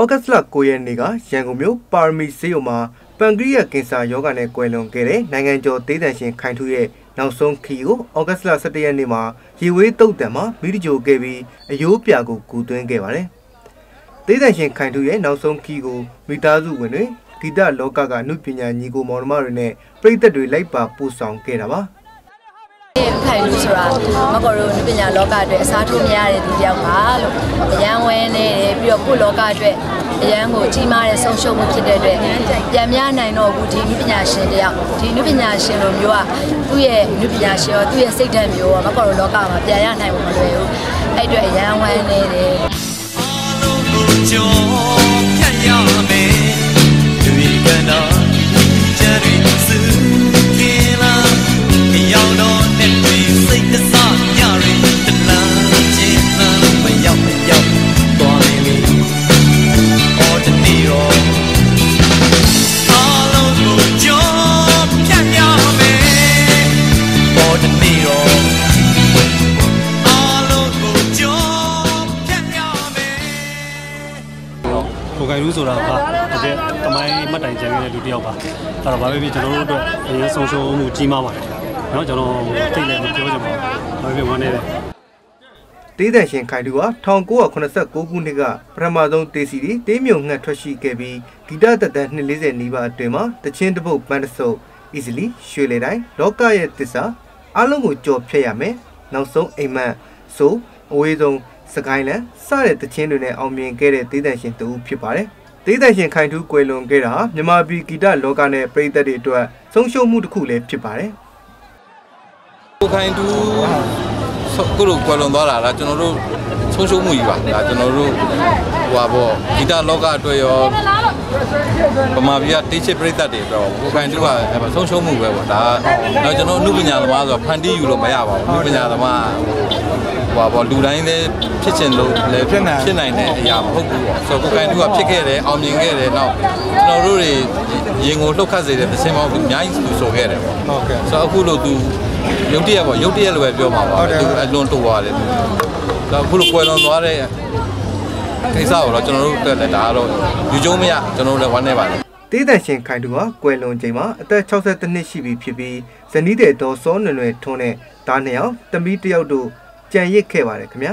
ဩဂတ်လ9ရက်နေ့ကရန်ကုန်မြို့ပါရမီဆေးရုံမှာပန်ကရိယကင်ဆာရောဂါနဲ့ကွယ်လွန်ခဲ့တဲ့နိုင်ငံကျော်ဒေသရှင်ခိုင်ထူးရဲ့နောက်ဆုံးခီကိုဩဂတ်လ17ရက်နေ့မှာရေဝေးတုတ်တံမှာမိဒီဂျိုခဲ့ပြီးအယိုးပြာကိုကူသွင်းခဲ့ပါတယ်။ဒေသရှင်ခိုင်ထူးရဲ့နောက်ဆုံးခီကိုမိသားစုဝင်တွေ ဂီတလောကကအမှုပညာညီကိုမောင်နှမတွေနဲ့ပြည်သက်တွေလိုက်ပါပို့ဆောင်ခဲ့တာပါ။ခိုင်လူဆိုတာမကော်ရိုနုပညာလောကအတွက်အစားထိုးမရတဲ့သူတယောက်ပါလို့အရန်ဝဲနေတယ်ပြီးတော့ကိုလောကအတွက်အရန်ကိုကြီးမားတဲ့ဆုံးရှုံးမှုဖြစ်တဲ့အတွက်ပြန်မနိုင်တော့ဘူးဒီနုပညာရှင်တယောက်ဒီနုပညာရှင်လိုမျိုးကသူ့ရဲ့နုပညာရှင်ရောသူ့ရဲ့စိတ်ဓာတ်မျိုးရောမကော်ရိုလောကမှာပြန်ရနိုင်မှာမလွယ်ဘူးအဲ့အတွက်အရန်ဝဲနေတယ် ကိုင်ရူးဆိုတာကတကယ်တမိုင်းမှတ်တိုင်ကျန်ခဲ့တဲ့လူတစ်ယောက်ပါအဲ့တော့ဘာပဲဖြစ်ကျွန်တော်တို့အတွက်အရင်ဆုံးရှုံးမှုကြီးမားပါတယ်เนาะကျွန်တော်သိလည်းမပြောချင်ပါဘူးဘာပဲဖြစ်ဝမ်းနေတယ်တေးတန်ရှင်ခိုင်တူဟာ1989ခုနှစ်ကပထမဆုံးတေးစီတီတေးမြုံငှက်ထွက်ရှိခဲ့ပြီးဂီတသက်တမ်း240နီးပါးအတွင်းမှာတချင်းတပုတ်ပန်းတဆုပ် easily ရွှေလေတိုင်းလောကရဲ့တစ္ဆာအလုံးကိုကြော်ဖြတ်ရမယ်နောက်ဆုံးအိမ်မက်ဆိုအဝေးဆုံး စကိုင်းလန်စတဲ့တခြင်းတွေနဲ့အောင်မြင်ခဲ့တဲ့ဒေသရှင်တူဖြစ်ပါတယ်။ဒေသရှင်ခိုင်ထူးကွယ်လွန်ခဲ့တာမြန်မာပြည်ဂီတလောကနဲ့ပြည်သက်တွေအတွက်ဆုံးရှုံးမှုတစ်ခုလည်းဖြစ်ပါတယ်။ကိုခိုင်ထူးကိုလိုကွယ်လွန်သွားတာလားကျွန်တော်တို့ဆုံးရှုံးမှုကြီးပါဒါကျွန်တော်တို့ဟိုပါပေါ့ဂီတလောကအတွက်ရောဗမာပြည်ကတေးချစ်ပြိသက်တွေအတွက်ကိုခိုင်တူကဆုံးရှုံးမှုပဲပေါ့ဒါတော့ကျွန်တော်အမှုပညာသမားဆိုတော့ဖန်တီးယူလို့မရပါဘူးအမှုပညာသမား ဟိုပါပေါ့လူတိုင်းလည်းဖြစ်ချင်လို့လည်းဖြစ်နိုင်ဖြစ်နိုင်တဲ့အရာမဟုတ်ဘူးပေါ့ဆိုတော့ကိုခိုင်တူကဖြစ်ခဲ့တယ်အောင်မြင်ခဲ့တယ်နောက်ကျွန်တော်တို့တွေရင်ကိုလှုပ်ခတ်စေတဲ့သင်းပေါင်းအများကြီးသူဆိုခဲ့တယ်ပေါ့ဟုတ်ကဲ့ဆိုတော့အခုလို့သူရုပ်တရက်ပေါ့ရုပ်တရက်လိုပဲပြောမှာပါသူအလွန်တူပါတယ်သူတော့အခုလိုကွယ်လွန်သွားတဲ့ကိစ္စကိုတော့ကျွန်တော်တို့တက်လက်ဒါကတော့ယူကျုံးမရကျွန်တော်တို့လည်းဝမ်းနေပါတယ်တေးတန်ရှင်ခိုင်တူဟာကွယ်လွန်ချိန်မှာအသက်62နှစ်ရှိပြီဖြစ်ပြီးဇနီးတဲ့ဒေါ်စောနွယ်နွယ်ထွန်းတဲ့သားနှစ်ယောက်တမီးတစ်ယောက်တို့ ကြံရစ်ခဲ့ပါတယ်ခင်ဗျာ